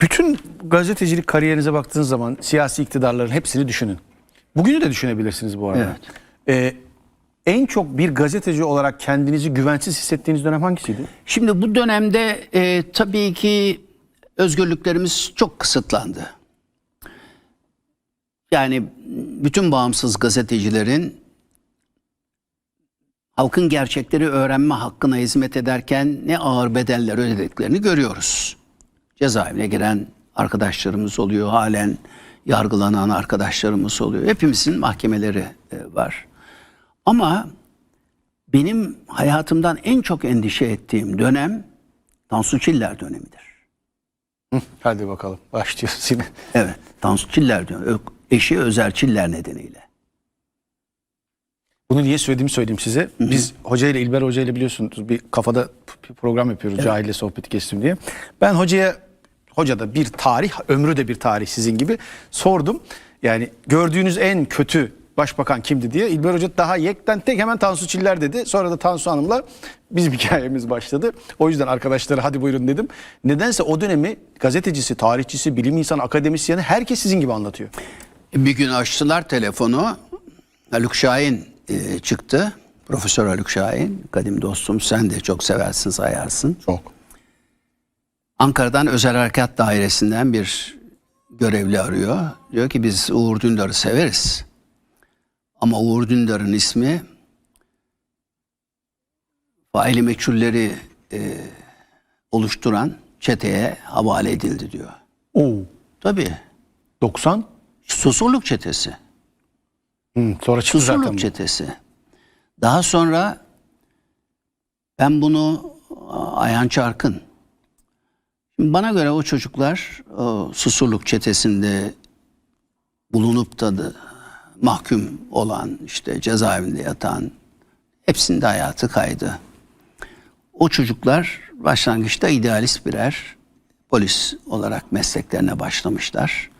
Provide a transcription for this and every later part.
Bütün gazetecilik kariyerinize baktığınız zaman siyasi iktidarların hepsini düşünün. Bugünü de düşünebilirsiniz bu arada. Ee, en çok bir gazeteci olarak kendinizi güvensiz hissettiğiniz dönem hangisiydi? Şimdi bu dönemde e, tabii ki özgürlüklerimiz çok kısıtlandı. Yani bütün bağımsız gazetecilerin halkın gerçekleri öğrenme hakkına hizmet ederken ne ağır bedeller ödediklerini görüyoruz. Cezaevine giren arkadaşlarımız oluyor, halen yargılanan arkadaşlarımız oluyor. Hepimizin mahkemeleri e, var. Ama benim hayatımdan en çok endişe ettiğim dönem Tansu Çiller dönemidir. Hadi bakalım başlıyoruz yine. Evet, Tansu Çiller dönemi. Eşi Özer Çiller nedeniyle. Bunu niye söylediğimi söyleyeyim size. Biz Hoca ile İlber Hoca ile biliyorsunuz bir kafada p- program yapıyoruz cahille sohbeti kestim diye. Ben hocaya hoca da bir tarih ömrü de bir tarih sizin gibi sordum. Yani gördüğünüz en kötü başbakan kimdi diye. İlber Hoca daha yekten tek hemen Tansu Çiller dedi. Sonra da Tansu Hanım'la bizim hikayemiz başladı. O yüzden arkadaşlara hadi buyurun dedim. Nedense o dönemi gazetecisi, tarihçisi, bilim insanı, akademisyeni herkes sizin gibi anlatıyor. Bir gün açtılar telefonu. Haluk Şahin e, çıktı. Profesör Haluk Şahin. Kadim dostum sen de çok seversin sayarsın. Çok. Ankara'dan Özel Harekat Dairesi'nden bir görevli arıyor. Diyor ki biz Uğur Dündar'ı severiz. Ama Uğur Dündar'ın ismi faili meçhulleri e, oluşturan çeteye havale edildi diyor. Oo. Tabii. 90. Susurluk çetesi. Hı, sonra çıktı zaten. Susurluk bu. çetesi. Daha sonra ben bunu Ayhan Çarkın bana göre o çocuklar o Susurluk çetesinde bulunup da, da mahkum olan işte cezaevinde yatan hepsinde hayatı kaydı. O çocuklar başlangıçta idealist birer polis olarak mesleklerine başlamışlar.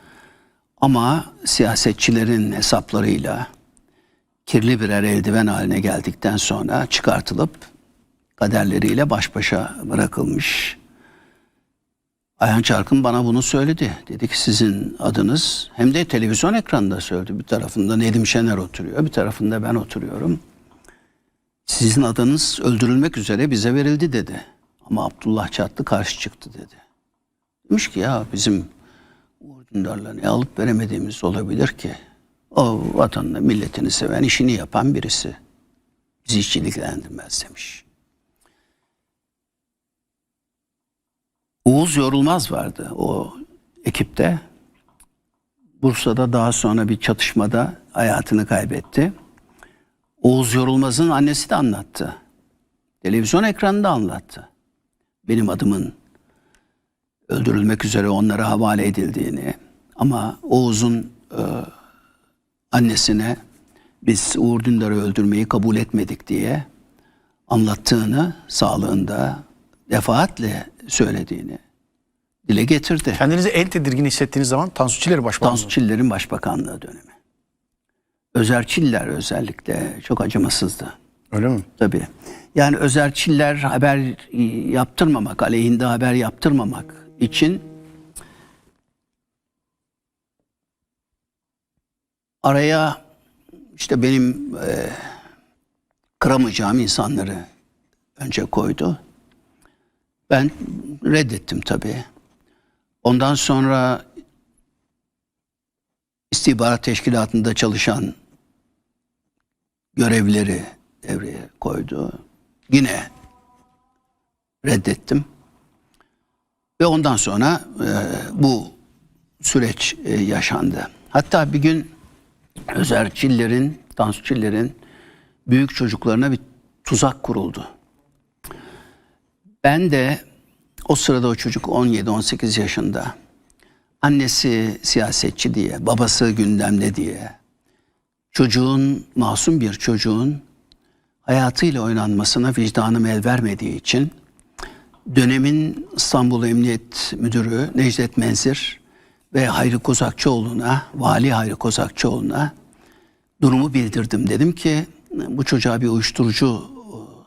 Ama siyasetçilerin hesaplarıyla kirli birer eldiven haline geldikten sonra çıkartılıp kaderleriyle baş başa bırakılmış. Ayhan Çarkın bana bunu söyledi. Dedi ki sizin adınız hem de televizyon ekranında söyledi. Bir tarafında Nedim Şener oturuyor, bir tarafında ben oturuyorum. Sizin adınız öldürülmek üzere bize verildi dedi. Ama Abdullah Çatlı karşı çıktı dedi. Demiş ki ya bizim Uğur Dündar'la ne alıp veremediğimiz olabilir ki? O vatanını, milletini seven, işini yapan birisi. Bizi hiç ilgilendirmez demiş. Uğuz Yorulmaz vardı o ekipte. Bursa'da daha sonra bir çatışmada hayatını kaybetti. Oğuz Yorulmaz'ın annesi de anlattı. Televizyon ekranında anlattı. Benim adımın öldürülmek üzere onlara havale edildiğini ama Oğuz'un e, annesine biz Uğur Dündar'ı öldürmeyi kabul etmedik diye anlattığını sağlığında defaatle söylediğini dile getirdi. Kendinizi en tedirgin hissettiğiniz zaman Tansu Çiller'i başbakan. Tansu Çiller'in başbakanlığı dönemi. Özer Çiller özellikle çok acımasızdı. Öyle mi? Tabii. Yani Özer Çiller haber yaptırmamak, aleyhinde haber yaptırmamak için araya işte benim e, kıramayacağım insanları önce koydu. Ben reddettim tabii. Ondan sonra istihbarat teşkilatında çalışan görevleri devreye koydu. Yine reddettim. Ve ondan sonra e, bu süreç e, yaşandı. Hatta bir gün Özer Çiller'in, Tansu Çiller'in büyük çocuklarına bir tuzak kuruldu. Ben de o sırada o çocuk 17-18 yaşında. Annesi siyasetçi diye, babası gündemde diye. Çocuğun, masum bir çocuğun hayatıyla oynanmasına vicdanım el vermediği için dönemin İstanbul Emniyet Müdürü Necdet Menzir ve Hayri Kozakçıoğlu'na, Vali Hayri Kozakçıoğlu'na durumu bildirdim. Dedim ki bu çocuğa bir uyuşturucu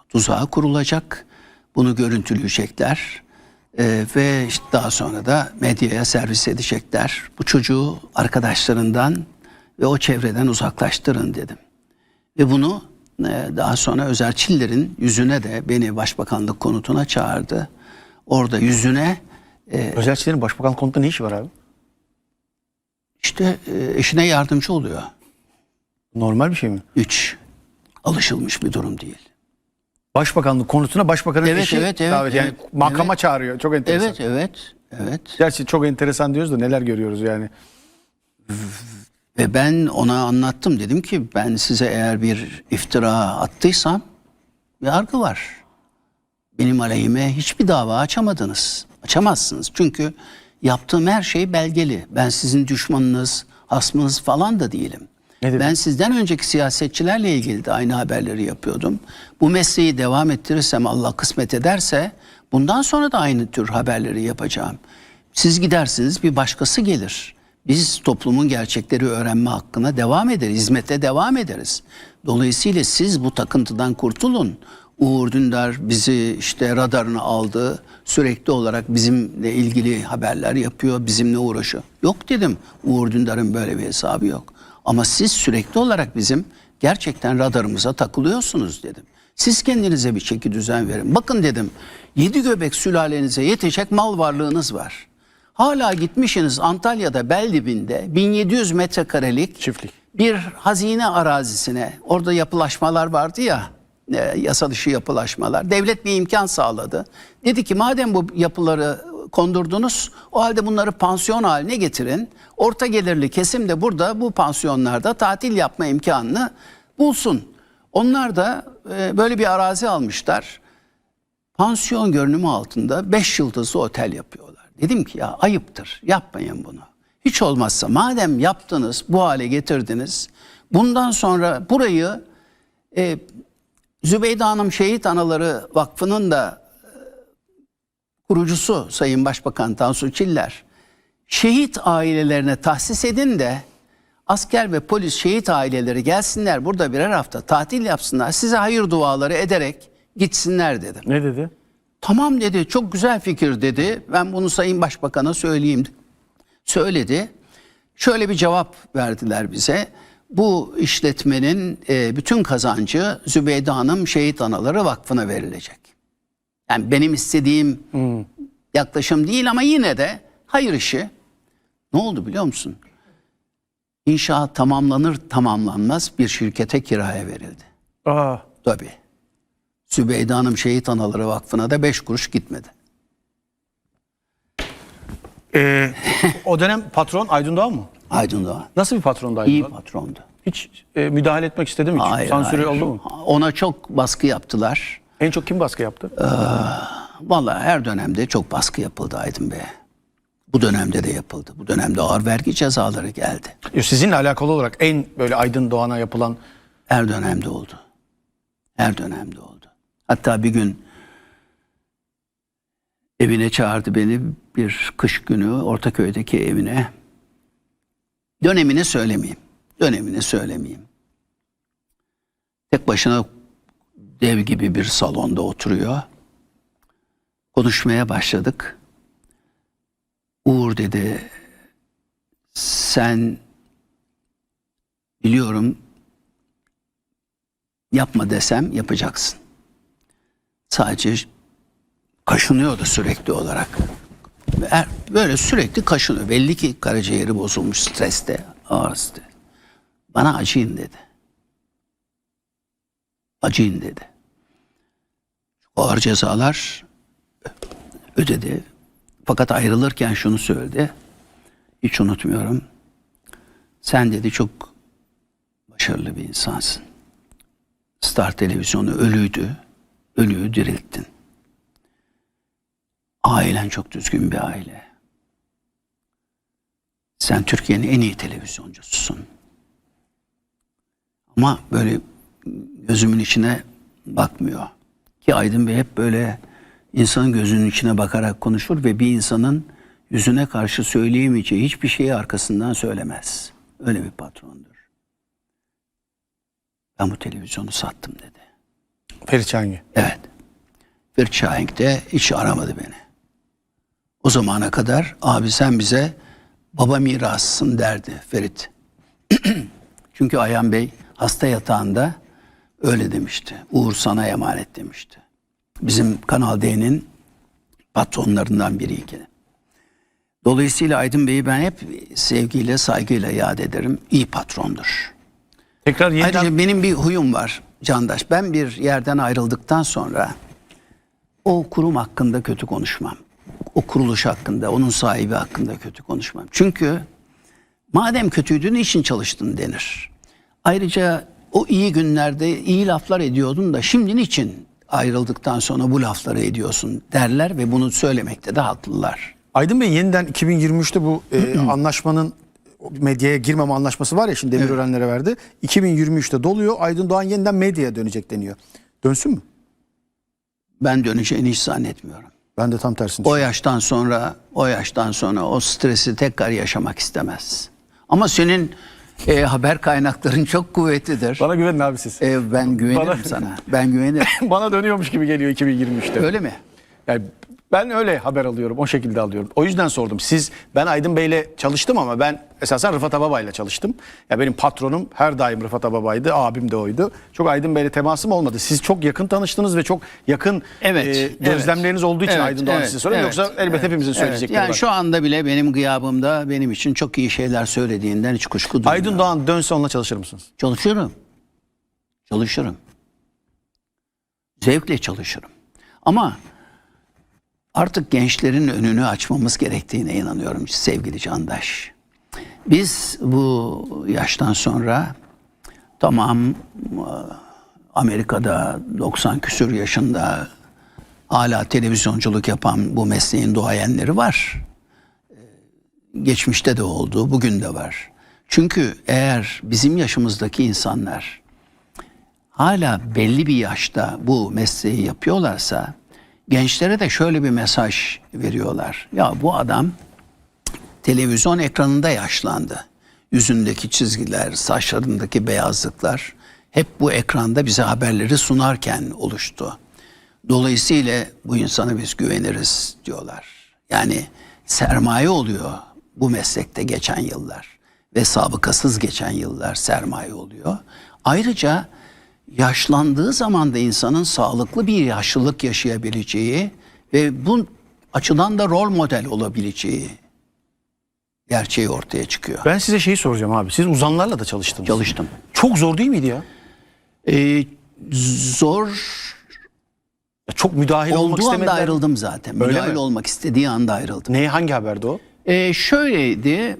tuzağı kurulacak. Bunu görüntüleyecekler. Ee, ve işte daha sonra da medyaya servis edecekler. Bu çocuğu arkadaşlarından ve o çevreden uzaklaştırın dedim. Ve bunu e, daha sonra Özer Çiller'in yüzüne de beni başbakanlık konutuna çağırdı. Orada yüzüne e, Özelçilerin başbakan konutta ne işi var abi? işte e, eşine yardımcı oluyor. Normal bir şey mi? Üç. Alışılmış bir durum değil. Başbakanlık konutuna başbakanın Evet, eşi evet, evet, davet yani evet. makama Evet. çağırıyor. Çok enteresan. Evet, evet, evet. Gerçi çok enteresan diyoruz da neler görüyoruz yani. Ve ben ona anlattım. Dedim ki ben size eğer bir iftira attıysam yargı var. Benim aleyhime hiçbir dava açamadınız. Açamazsınız. Çünkü yaptığım her şey belgeli. Ben sizin düşmanınız, hasmınız falan da değilim. Ne? Ben sizden önceki siyasetçilerle ilgili de aynı haberleri yapıyordum. Bu mesleği devam ettirirsem Allah kısmet ederse bundan sonra da aynı tür haberleri yapacağım. Siz gidersiniz bir başkası gelir. Biz toplumun gerçekleri öğrenme hakkına devam ederiz, hizmete devam ederiz. Dolayısıyla siz bu takıntıdan kurtulun. Uğur Dündar bizi işte radarına aldı. Sürekli olarak bizimle ilgili haberler yapıyor, bizimle uğraşıyor. Yok dedim. Uğur Dündar'ın böyle bir hesabı yok. Ama siz sürekli olarak bizim gerçekten radarımıza takılıyorsunuz dedim. Siz kendinize bir çeki düzen verin. Bakın dedim yedi göbek sülalenize yetecek mal varlığınız var. Hala gitmişsiniz Antalya'da bel dibinde 1700 metrekarelik Çiftlik. bir hazine arazisine orada yapılaşmalar vardı ya e, yasa dışı yapılaşmalar. Devlet bir imkan sağladı. Dedi ki madem bu yapıları kondurdunuz o halde bunları pansiyon haline getirin. Orta gelirli kesim de burada bu pansiyonlarda tatil yapma imkanını bulsun. Onlar da e, böyle bir arazi almışlar. Pansiyon görünümü altında 5 yıldızlı otel yapıyorlar. Dedim ki ya ayıptır yapmayın bunu. Hiç olmazsa madem yaptınız bu hale getirdiniz bundan sonra burayı e, Zübeyde Hanım Şehit Anaları Vakfı'nın da kurucusu Sayın Başbakan Tansu Çiller şehit ailelerine tahsis edin de asker ve polis şehit aileleri gelsinler burada birer hafta tatil yapsınlar size hayır duaları ederek gitsinler dedim. Ne dedi? Tamam dedi çok güzel fikir dedi. Ben bunu Sayın Başbakan'a söyleyeyim. Söyledi. Şöyle bir cevap verdiler bize. Bu işletmenin e, bütün kazancı Zübeyde Hanım Şehit Anaları Vakfı'na verilecek. Yani benim istediğim yaklaşım değil ama yine de hayır işi. Ne oldu biliyor musun? İnşaat tamamlanır tamamlanmaz bir şirkete kiraya verildi. Aa, Tabii. Sübeyde Hanım Şehit Anaları Vakfı'na da beş kuruş gitmedi. e, o dönem patron Aydın Doğan mı? Aydın Doğan. Nasıl bir patrondu Aydın İyi Doğan? patrondu. Hiç e, müdahale etmek istedi mi? Hayır, Sansürü hayır. oldu mu? Ona çok baskı yaptılar. En çok kim baskı yaptı? Vallahi her dönemde çok baskı yapıldı Aydın Bey'e. Bu dönemde de yapıldı. Bu dönemde ağır vergi cezaları geldi. E, Sizinle alakalı olarak en böyle Aydın Doğan'a yapılan Her dönemde oldu. Her dönemde oldu. Hatta bir gün evine çağırdı beni bir kış günü Ortaköy'deki evine. Dönemini söylemeyeyim. Dönemini söylemeyeyim. Tek başına dev gibi bir salonda oturuyor. Konuşmaya başladık. Uğur dedi sen biliyorum yapma desem yapacaksın. Sadece kaşınıyordu sürekli olarak. Er- Böyle sürekli kaşınıyor. Belli ki karaciğeri bozulmuş streste, ağrısı. Bana acıyın dedi. Acıyın dedi. Ağır cezalar ödedi. Fakat ayrılırken şunu söyledi. Hiç unutmuyorum. Sen dedi çok başarılı bir insansın. Star televizyonu ölüydü. Ölüyü dirilttin. Ailen çok düzgün bir aile. Sen Türkiye'nin en iyi televizyoncususun. Ama böyle gözümün içine bakmıyor. Ki Aydın Bey hep böyle insanın gözünün içine bakarak konuşur ve bir insanın yüzüne karşı söyleyemeyeceği hiçbir şeyi arkasından söylemez. Öyle bir patrondur. Ben bu televizyonu sattım dedi. Ferit Çengi. Evet. Bir Şahenk de hiç aramadı beni. O zamana kadar abi sen bize baba mirasısın derdi Ferit. Çünkü Ayhan Bey hasta yatağında öyle demişti. Uğur sana emanet demişti. Bizim Kanal D'nin patronlarından biriyken. Dolayısıyla Aydın Bey'i ben hep sevgiyle, saygıyla yad ederim. İyi patrondur. Tekrar yeniden Ayrıca benim bir huyum var Candaş. Ben bir yerden ayrıldıktan sonra o kurum hakkında kötü konuşmam. O kuruluş hakkında, onun sahibi hakkında kötü konuşmam. Çünkü madem kötüydü niçin çalıştın denir. Ayrıca o iyi günlerde iyi laflar ediyordun da şimdi niçin ayrıldıktan sonra bu lafları ediyorsun derler ve bunu söylemekte de haklılar. Aydın Bey yeniden 2023'te bu e, anlaşmanın medyaya girmeme anlaşması var ya şimdi Demirörenlere verdi. 2023'te doluyor. Aydın Doğan yeniden medyaya dönecek deniyor. Dönsün mü? Ben döneceğini hiç zannetmiyorum. Ben de tam tersini O yaştan sonra o yaştan sonra o stresi tekrar yaşamak istemez. Ama senin e, haber kaynakların çok kuvvetlidir. Bana güvenin abi siz. E, ben güvenirim Bana- sana. Ben güvenirim. Bana dönüyormuş gibi geliyor 2023'te. Öyle mi? Yani ben öyle haber alıyorum. O şekilde alıyorum. O yüzden sordum. Siz ben Aydın Bey'le çalıştım ama ben esasen Rıfat Ababa'yla çalıştım. Ya benim patronum her daim Rıfat Ababa'ydı. Abim de oydu. Çok Aydın Bey'le temasım olmadı. Siz çok yakın tanıştınız ve çok yakın Evet, e, evet. gözlemleriniz olduğu için Evet, Aydın Doğan evet, size soruyorum. evet, Yoksa elbette evet, hepimizin evet. söyleyecekleri Yani var. şu anda bile benim gıyabımda benim için çok iyi şeyler söylediğinden hiç kuşku duymuyorum. Aydın Doğan dönse onunla çalışır mısınız? Çalışırım. Çalışırım. Zevkle çalışırım. Ama artık gençlerin önünü açmamız gerektiğine inanıyorum sevgili Candaş. Biz bu yaştan sonra tamam e, Amerika'da 90 küsür yaşında hala televizyonculuk yapan bu mesleğin duayenleri var geçmişte de oldu, bugün de var. Çünkü eğer bizim yaşımızdaki insanlar hala belli bir yaşta bu mesleği yapıyorlarsa gençlere de şöyle bir mesaj veriyorlar. Ya bu adam televizyon ekranında yaşlandı. Yüzündeki çizgiler, saçlarındaki beyazlıklar hep bu ekranda bize haberleri sunarken oluştu. Dolayısıyla bu insana biz güveniriz diyorlar. Yani sermaye oluyor bu meslekte geçen yıllar ve sabıkasız geçen yıllar sermaye oluyor. Ayrıca yaşlandığı zaman da insanın sağlıklı bir yaşlılık yaşayabileceği ve bu açıdan da rol model olabileceği gerçeği ortaya çıkıyor. Ben size şeyi soracağım abi. Siz uzanlarla da çalıştınız. Çalıştım. Çok zor değil miydi ya? Ee, zor Ya Çok müdahil olmak olduğu anda istemediler. ayrıldım zaten. Öyle Müdahil mi? olmak istediği anda ayrıldım. Neye hangi haberde o? Ee, şöyleydi.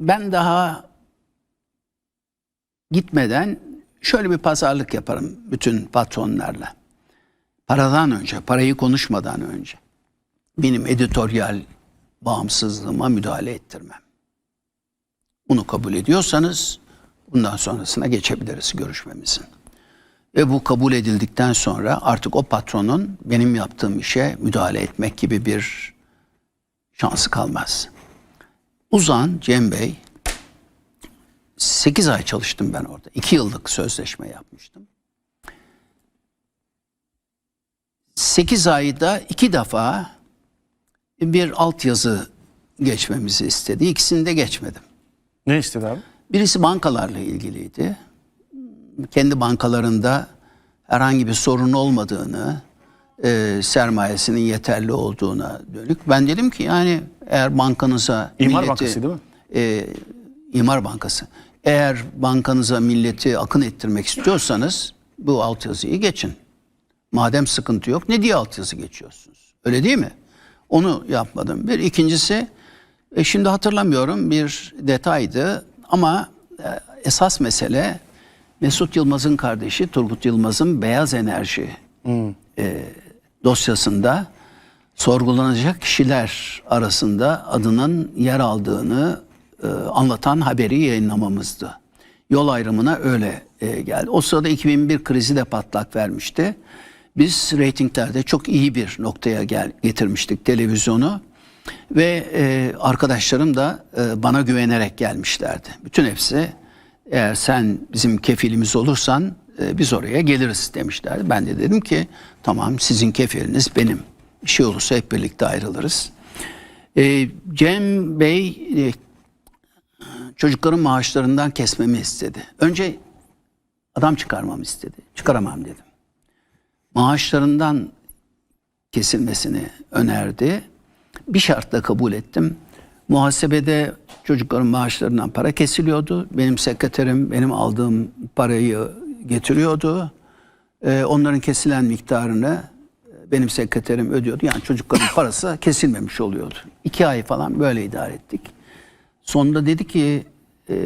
Ben daha gitmeden şöyle bir pazarlık yaparım bütün patronlarla. Paradan önce, parayı konuşmadan önce benim editoryal bağımsızlığıma müdahale ettirmem. Bunu kabul ediyorsanız bundan sonrasına geçebiliriz görüşmemizin. Ve bu kabul edildikten sonra artık o patronun benim yaptığım işe müdahale etmek gibi bir şansı kalmaz. Uzan Cem Bey 8 ay çalıştım ben orada. 2 yıllık sözleşme yapmıştım. 8 ayda iki defa bir altyazı geçmemizi istedi. İkisini de geçmedim. Ne istedi abi? Birisi bankalarla ilgiliydi. Kendi bankalarında herhangi bir sorun olmadığını, e, sermayesinin yeterli olduğuna dönük. Ben dedim ki yani eğer bankanıza İmar milleti- Bankası değil mi? e, İmar Bankası. Eğer bankanıza milleti akın ettirmek istiyorsanız bu altyazıyı geçin. Madem sıkıntı yok ne diye altyazı geçiyorsunuz? Öyle değil mi? Onu yapmadım. Bir ikincisi e, şimdi hatırlamıyorum bir detaydı ama e, esas mesele Mesut Yılmaz'ın kardeşi Turgut Yılmaz'ın beyaz enerji e, dosyasında sorgulanacak kişiler arasında adının yer aldığını e, anlatan haberi yayınlamamızdı. Yol ayrımına öyle e, geldi. O sırada 2001 krizi de patlak vermişti. Biz reytinglerde çok iyi bir noktaya gel, getirmiştik televizyonu ve e, arkadaşlarım da e, bana güvenerek gelmişlerdi. Bütün hepsi eğer sen bizim kefilimiz olursan e, biz oraya geliriz demişlerdi. Ben de dedim ki tamam sizin kefiliniz benim. Bir şey olursa hep birlikte ayrılırız. Ee, Cem Bey e, çocukların maaşlarından kesmemi istedi. Önce adam çıkarmamı istedi. Çıkaramam dedim. Maaşlarından kesilmesini önerdi. Bir şartla kabul ettim. Muhasebede çocukların maaşlarından para kesiliyordu. Benim sekreterim benim aldığım parayı getiriyordu. Ee, onların kesilen miktarını e, benim sekreterim ödüyordu. Yani çocukların parası kesilmemiş oluyordu. İki ay falan böyle idare ettik. Sonunda dedi ki e,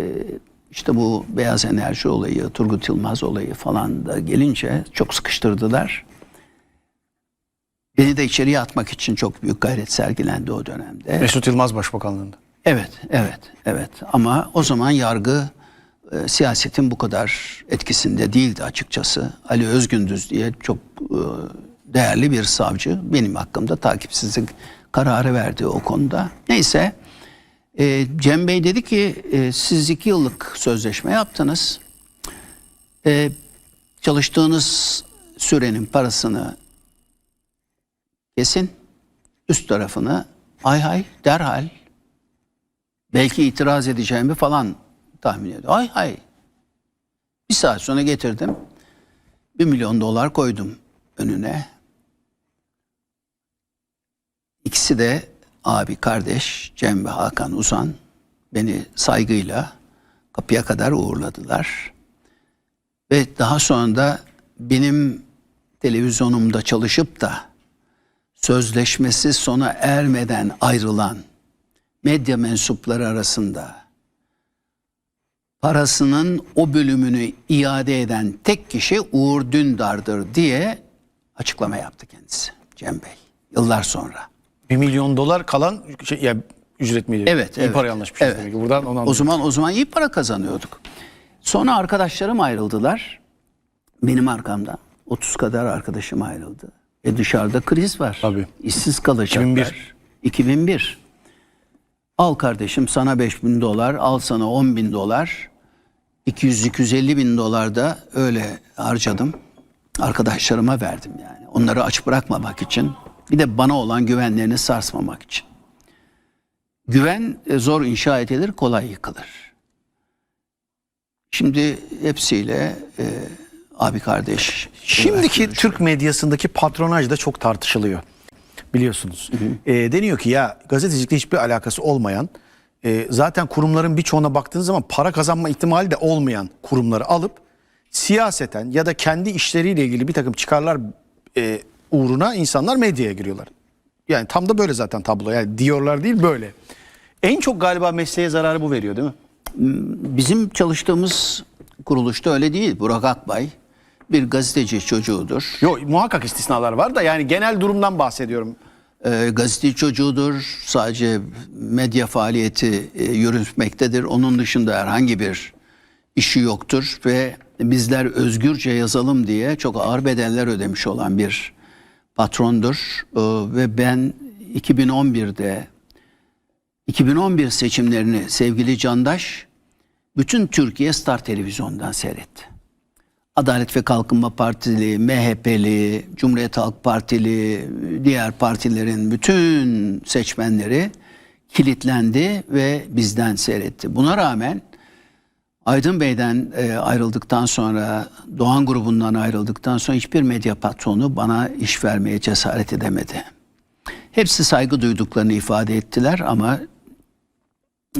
işte bu beyaz enerji olayı, Turgut Yılmaz olayı falan da gelince çok sıkıştırdılar. Beni de içeriye atmak için çok büyük gayret sergilendi o dönemde. Mesut Yılmaz Başbakanlığında. Evet, evet, evet. Ama o zaman yargı e, siyasetin bu kadar etkisinde değildi açıkçası. Ali Özgündüz diye çok e, değerli bir savcı benim hakkımda takipsizlik kararı verdi o konuda. Neyse, e, Cem Bey dedi ki e, siz iki yıllık sözleşme yaptınız. E, çalıştığınız sürenin parasını kesin, üst tarafını hay hay derhal belki itiraz edeceğimi falan tahmin ediyor. Ay hay. Bir saat sonra getirdim. Bir milyon dolar koydum önüne. İkisi de abi kardeş Cem ve Hakan Uzan beni saygıyla kapıya kadar uğurladılar. Ve daha sonra da benim televizyonumda çalışıp da sözleşmesi sona ermeden ayrılan medya mensupları arasında parasının o bölümünü iade eden tek kişi Uğur Dündar'dır diye açıklama yaptı kendisi Cem Bey yıllar sonra. 1 milyon dolar kalan şey, ya, ücret miydi? Evet, İyi evet. parayı anlaşmışız Evet. demek ki. Buradan onu O anladım. zaman o zaman iyi para kazanıyorduk. Sonra arkadaşlarım ayrıldılar. Benim arkamda 30 kadar arkadaşım ayrıldı. E dışarıda kriz var. Tabii. İşsiz kalacaklar. 2001. 2001. Al kardeşim sana 5 bin dolar, al sana 10 bin dolar. 200-250 bin dolar da öyle harcadım. Arkadaşlarıma verdim yani. Onları aç bırakmamak için. Bir de bana olan güvenlerini sarsmamak için. Güven e, zor inşa edilir, kolay yıkılır. Şimdi hepsiyle e, abi kardeş. Şimdiki Türk medyasındaki patronaj da çok tartışılıyor. Biliyorsunuz. Ee, deniyor ki ya gazetecilikle hiçbir alakası olmayan e, zaten kurumların birçoğuna baktığınız zaman para kazanma ihtimali de olmayan kurumları alıp siyaseten ya da kendi işleriyle ilgili bir takım çıkarlar e, uğruna insanlar medyaya giriyorlar. Yani tam da böyle zaten tablo. Yani diyorlar değil böyle. En çok galiba mesleğe zararı bu veriyor değil mi? Bizim çalıştığımız kuruluşta öyle değil. Burak Akbay bir gazeteci çocuğudur. Yok muhakkak istisnalar var da yani genel durumdan bahsediyorum. E, gazeteci çocuğudur. Sadece medya faaliyeti e, yürütmektedir. Onun dışında herhangi bir işi yoktur ve bizler özgürce yazalım diye çok ağır bedeller ödemiş olan bir patrondur. E, ve ben 2011'de 2011 seçimlerini sevgili Candaş bütün Türkiye Star Televizyon'dan seyretti. Adalet ve Kalkınma Partili, MHP'li, Cumhuriyet Halk Partili, diğer partilerin bütün seçmenleri kilitlendi ve bizden seyretti. Buna rağmen Aydın Bey'den e, ayrıldıktan sonra, Doğan grubundan ayrıldıktan sonra hiçbir medya patronu bana iş vermeye cesaret edemedi. Hepsi saygı duyduklarını ifade ettiler ama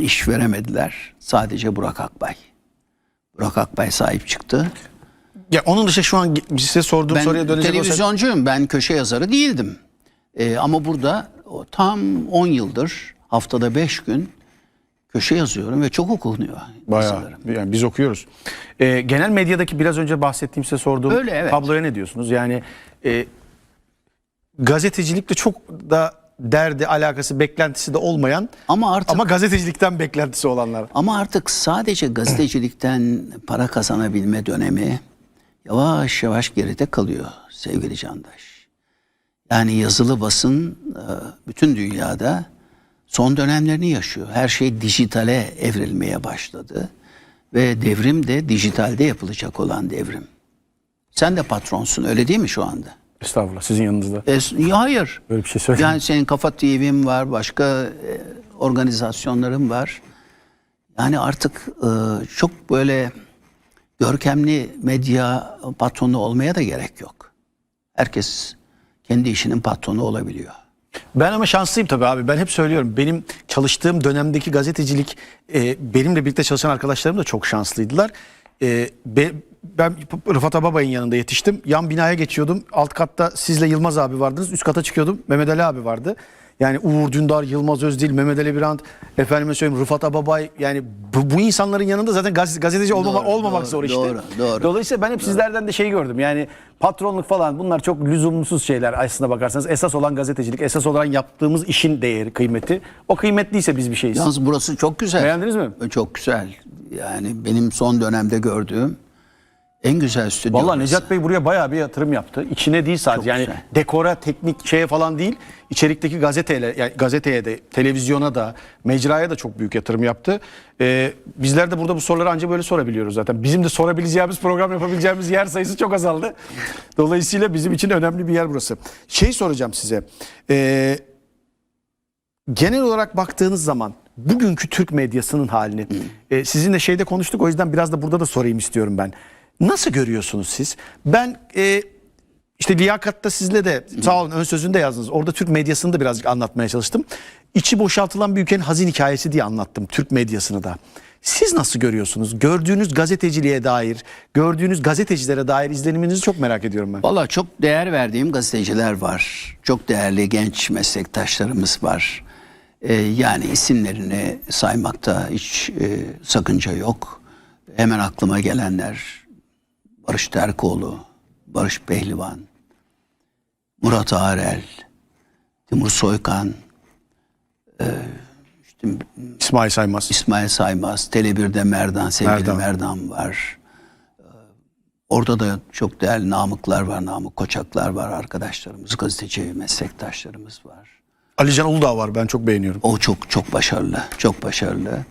iş veremediler. Sadece Burak Akbay. Burak Akbay sahip çıktı. Ya onun dışında şu an size sorduğum Ben soruya dönecek olsak televizyoncuyum. Ben köşe yazarı değildim. Ee, ama burada o tam 10 yıldır haftada 5 gün köşe yazıyorum ve çok okunuyor bayağı yazılarım. yani biz okuyoruz. Ee, genel medyadaki biraz önce bahsettiğim size sorduğum Öyle, evet. tabloya ne diyorsunuz? Yani e, gazetecilikle çok da derdi, alakası, beklentisi de olmayan Ama artık ama gazetecilikten beklentisi olanlar. ama artık sadece gazetecilikten para kazanabilme dönemi yavaş yavaş geride kalıyor sevgili Candaş. Yani yazılı basın e, bütün dünyada son dönemlerini yaşıyor. Her şey dijitale evrilmeye başladı ve devrim de dijitalde yapılacak olan devrim. Sen de patronsun öyle değil mi şu anda? Estağfurullah sizin yanınızda. Es- hayır. Böyle bir şey söyleyeyim. Yani senin Kafa TV'm var, başka e, organizasyonların var. Yani artık e, çok böyle görkemli medya patronu olmaya da gerek yok. Herkes kendi işinin patronu olabiliyor. Ben ama şanslıyım tabii abi. Ben hep söylüyorum. Benim çalıştığım dönemdeki gazetecilik e, benimle birlikte çalışan arkadaşlarım da çok şanslıydılar. E, be- ben Rıfat Ababay'ın yanında yetiştim. Yan binaya geçiyordum. Alt katta sizle Yılmaz abi vardınız. Üst kata çıkıyordum. Mehmet Ali abi vardı. Yani Uğur Dündar, Yılmaz Özdil, Mehmet Ali Birant, efendime söyleyeyim Rıfat Ababay. Yani bu, bu insanların yanında zaten gaz- gazeteci olmama, Doğru, olmamak doğru, zor işte. doğru, doğru. Dolayısıyla ben hep sizlerden de şey gördüm. Yani patronluk falan bunlar çok lüzumsuz şeyler aslında bakarsanız. Esas olan gazetecilik, esas olan yaptığımız işin değeri, kıymeti. O kıymetliyse biz bir şeyiz. Yalnız burası çok güzel. Beğendiniz mi? Çok güzel. Yani benim son dönemde gördüğüm en güzel stüdyo. Burası. Necat Bey buraya bayağı bir yatırım yaptı. İçine değil sadece. Çok Yani güzel. dekora, teknik şeye falan değil. İçerikteki gazeteyle, yani gazeteye de, televizyona da, mecraya da çok büyük yatırım yaptı. Ee, bizler de burada bu soruları ancak böyle sorabiliyoruz zaten. Bizim de sorabileceğimiz, program yapabileceğimiz yer sayısı çok azaldı. Dolayısıyla bizim için önemli bir yer burası. Şey soracağım size. Ee, genel olarak baktığınız zaman bugünkü Türk medyasının halini e, sizinle şeyde konuştuk o yüzden biraz da burada da sorayım istiyorum ben. Nasıl görüyorsunuz siz? Ben e, işte liyakatta sizle de sağ olun ön sözünde yazdınız. Orada Türk medyasını da birazcık anlatmaya çalıştım. İçi boşaltılan bir ülkenin hazin hikayesi diye anlattım Türk medyasını da. Siz nasıl görüyorsunuz? Gördüğünüz gazeteciliğe dair, gördüğünüz gazetecilere dair izleniminizi çok merak ediyorum ben. Valla çok değer verdiğim gazeteciler var. Çok değerli genç meslektaşlarımız var. Ee, yani isimlerini saymakta hiç e, sakınca yok. Hemen aklıma gelenler Barış Terkoğlu, Barış Pehlivan, Murat Arel, Timur Soykan, e, işte İsmail Saymaz. İsmail Saymaz, Tele1'de Merdan, sevgili Merdan. Merdan, var. Ee, Orada da çok değerli Namıklar var, Namık Koçaklar var arkadaşlarımız, gazeteci meslektaşlarımız var. Alican Uludağ var ben çok beğeniyorum. O çok çok başarılı, çok başarılı.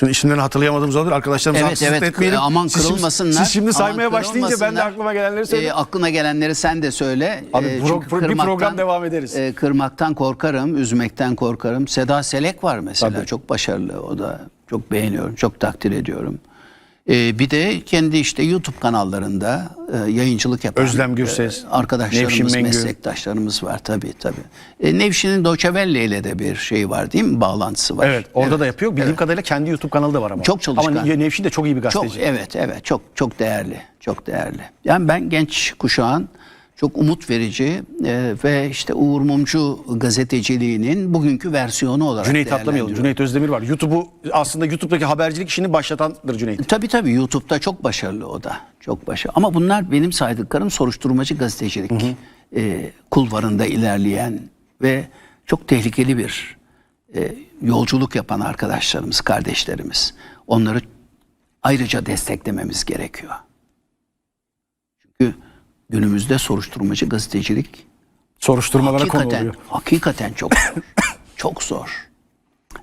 Şimdi isimlerini hatırlayamadığımız olabilir. Arkadaşlarımız Evet haksızlık evet etmeyelim. aman kırılmasınlar. Siz şimdi saymaya başlayınca ben de aklıma gelenleri söyleyeyim. Ee, aklına gelenleri sen de söyle. Abi pro- çünkü pro- bir program devam ederiz. e, kırmaktan korkarım, üzmekten korkarım. Seda Selek var mesela. Tabii. Çok başarılı. O da çok beğeniyorum, çok takdir ediyorum. Ee, bir de kendi işte YouTube kanallarında e, yayıncılık yapan Özlem Gürses, e, arkadaşlarımız, Nevşin Mengü. meslektaşlarımız var tabii tabii. E, Nevşin'in Welle ile de bir şey var değil mi? Bağlantısı var. Evet orada da yapıyor. Bildiğim kadarıyla kendi YouTube kanalı da var ama. Çok çalışkan. Ama Nevşin de çok iyi bir Çok gazeteci. evet evet çok çok değerli. Çok değerli. Yani ben genç kuşağın çok umut verici e, ve işte Uğur Mumcu gazeteciliğinin bugünkü versiyonu olarak Cüneyt atlamayalım. Cüneyt Özdemir var. YouTube'u aslında YouTube'daki habercilik işini başlatandır Cüneyt. Tabii tabii YouTube'da çok başarılı o da. Çok başarılı. Ama bunlar benim saydıklarım soruşturmacı gazetecilik e, kulvarında ilerleyen ve çok tehlikeli bir e, yolculuk yapan arkadaşlarımız, kardeşlerimiz. Onları ayrıca desteklememiz gerekiyor. Günümüzde soruşturmacı gazetecilik Soruşturmalara konu hakikaten, oluyor. hakikaten çok zor. çok zor.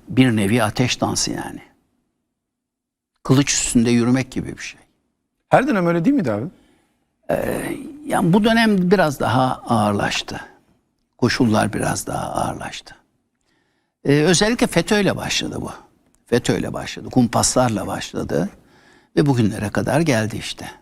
Bir nevi ateş dansı yani. Kılıç üstünde yürümek gibi bir şey. Her dönem öyle değil miydi abi? Yani bu dönem biraz daha ağırlaştı. Koşullar biraz daha ağırlaştı. Ee, özellikle FETÖ'yle başladı bu. FETÖ'yle başladı. Kumpaslarla başladı. Ve bugünlere kadar geldi işte.